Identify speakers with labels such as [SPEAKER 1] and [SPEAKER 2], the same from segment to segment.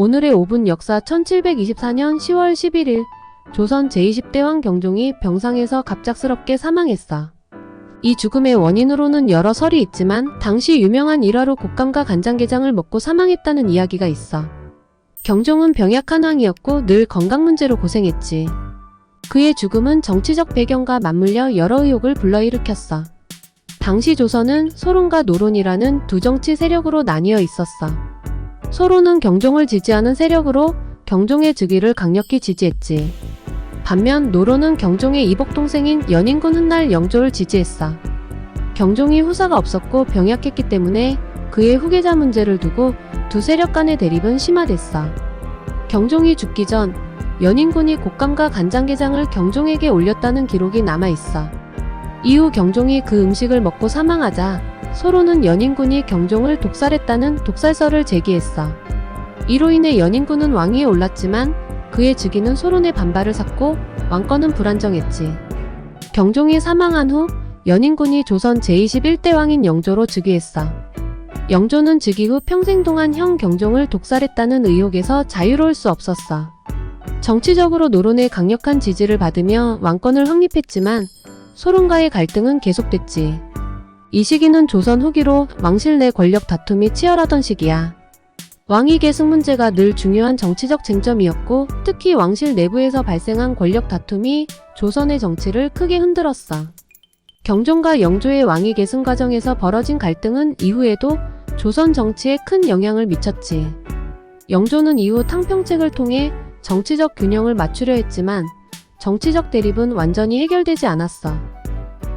[SPEAKER 1] 오늘의 5분 역사 1724년 10월 11일 조선 제20대왕 경종이 병상에서 갑작스럽게 사망했어. 이 죽음의 원인으로는 여러 설이 있지만 당시 유명한 일화로 곶감과 간장게장을 먹고 사망했다는 이야기가 있어. 경종은 병약한 왕이었고 늘 건강 문제로 고생했지. 그의 죽음은 정치적 배경과 맞물려 여러 의혹을 불러일으켰어. 당시 조선은 소론과 노론이라는 두 정치 세력으로 나뉘어 있었어. 소론은 경종을 지지하는 세력으로 경종의 즉위를 강력히 지지했지. 반면 노론은 경종의 이복 동생인 연인군 훗날 영조를 지지했어. 경종이 후사가 없었고 병약했기 때문에 그의 후계자 문제를 두고 두 세력 간의 대립은 심화됐어. 경종이 죽기 전 연인군이 곶감과 간장게장을 경종에게 올렸다는 기록이 남아 있어. 이후 경종이 그 음식을 먹고 사망하자 소로는 연인군이 경종을 독살했다는 독살설을 제기했어. 이로 인해 연인군은 왕위에 올랐지만 그의 즉위는 소론의 반발을 샀고 왕권은 불안정했지. 경종이 사망한 후 연인군이 조선 제21대 왕인 영조로 즉위했어. 영조는 즉위 후 평생 동안 형 경종을 독살했다는 의혹에서 자유로울 수 없었어. 정치적으로 노론의 강력한 지지를 받으며 왕권을 확립했지만 소론과의 갈등은 계속됐지. 이 시기는 조선 후기로 왕실 내 권력 다툼이 치열하던 시기야. 왕위 계승 문제가 늘 중요한 정치적 쟁점이었고 특히 왕실 내부에서 발생한 권력 다툼이 조선의 정치를 크게 흔들었어. 경종과 영조의 왕위 계승 과정에서 벌어진 갈등은 이후에도 조선 정치에 큰 영향을 미쳤지. 영조는 이후 탕평책을 통해 정치적 균형을 맞추려 했지만 정치적 대립은 완전히 해결되지 않았어.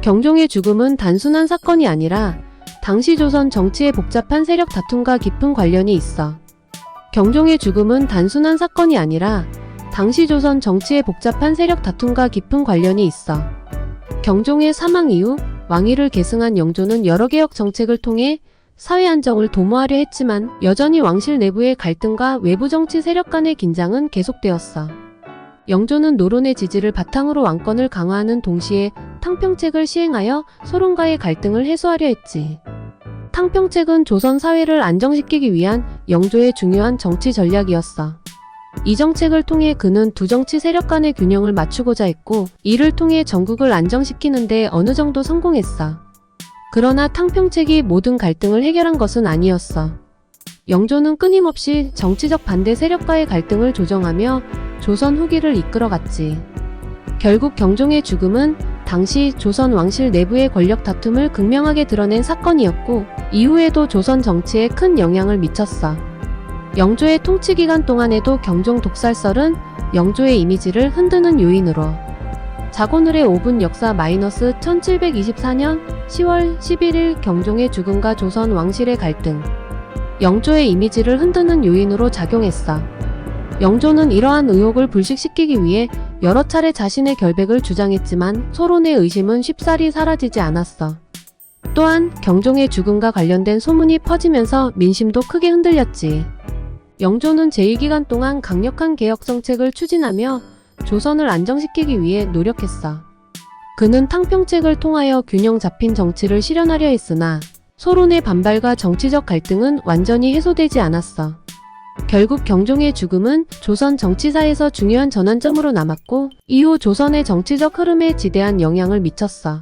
[SPEAKER 1] 경종의 죽음은 단순한 사건이 아니라 당시 조선 정치의 복잡한 세력 다툼과 깊은 관련이 있어. 경종의 죽음은 단순한 사건이 아니라 당시 조선 정치의 복잡한 세력 다툼과 깊은 관련이 있어. 경종의 사망 이후 왕위를 계승한 영조는 여러 개혁 정책을 통해 사회 안정을 도모하려 했지만 여전히 왕실 내부의 갈등과 외부 정치 세력 간의 긴장은 계속되었어. 영조는 노론의 지지를 바탕으로 왕권을 강화하는 동시에 탕평책을 시행하여 소론과의 갈등을 해소하려 했지. 탕평책은 조선 사회를 안정시키기 위한 영조의 중요한 정치 전략이었어. 이 정책을 통해 그는 두 정치 세력 간의 균형을 맞추고자 했고, 이를 통해 전국을 안정시키는데 어느 정도 성공했어. 그러나 탕평책이 모든 갈등을 해결한 것은 아니었어. 영조는 끊임없이 정치적 반대 세력과의 갈등을 조정하며 조선 후기를 이끌어갔지. 결국 경종의 죽음은 당시 조선 왕실 내부의 권력 다툼을 극명하게 드러낸 사건이었고, 이후에도 조선 정치에 큰 영향을 미쳤어. 영조의 통치 기간 동안에도 경종 독살설은 영조의 이미지를 흔드는 요인으로 자고늘의 5분 역사 마이너스 1724년 10월 11일 경종의 죽음과 조선 왕실의 갈등 영조의 이미지를 흔드는 요인으로 작용했어. 영조는 이러한 의혹을 불식시키기 위해 여러 차례 자신의 결백을 주장했지만 소론의 의심은 쉽사리 사라지지 않았어. 또한 경종의 죽음과 관련된 소문이 퍼지면서 민심도 크게 흔들렸지. 영조는 제2기간 동안 강력한 개혁 정책을 추진하며 조선을 안정시키기 위해 노력했어. 그는 탕평책을 통하여 균형 잡힌 정치를 실현하려 했으나 소론의 반발과 정치적 갈등은 완전히 해소되지 않았어. 결국 경종의 죽음은 조선 정치사에서 중요한 전환점으로 남았고 이후 조선의 정치적 흐름에 지대한 영향을 미쳤어.